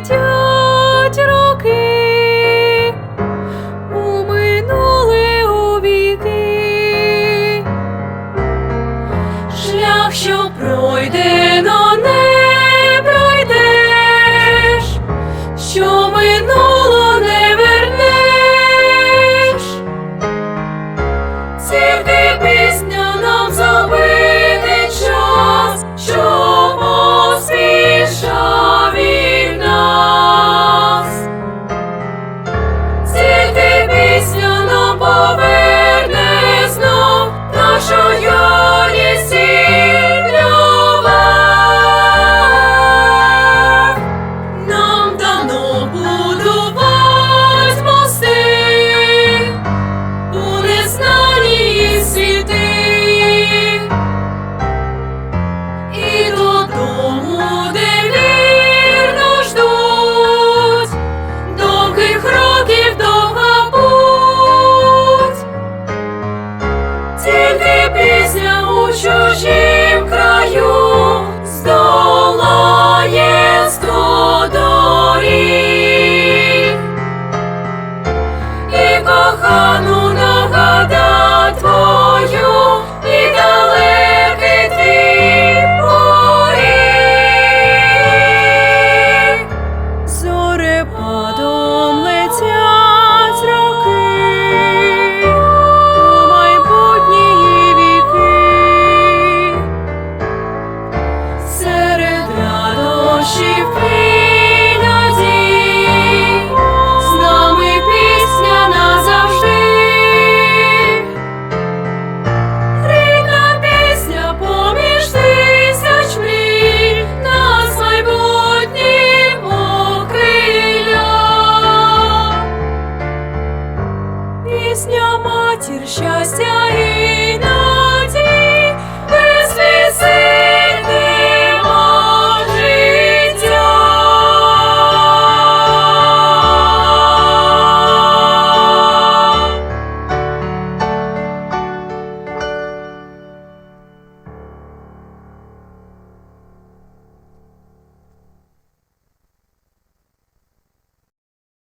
летять роки, уминули у віки, шлях, що пройдено, не пройдеш, що минуло не вернеш. she feels.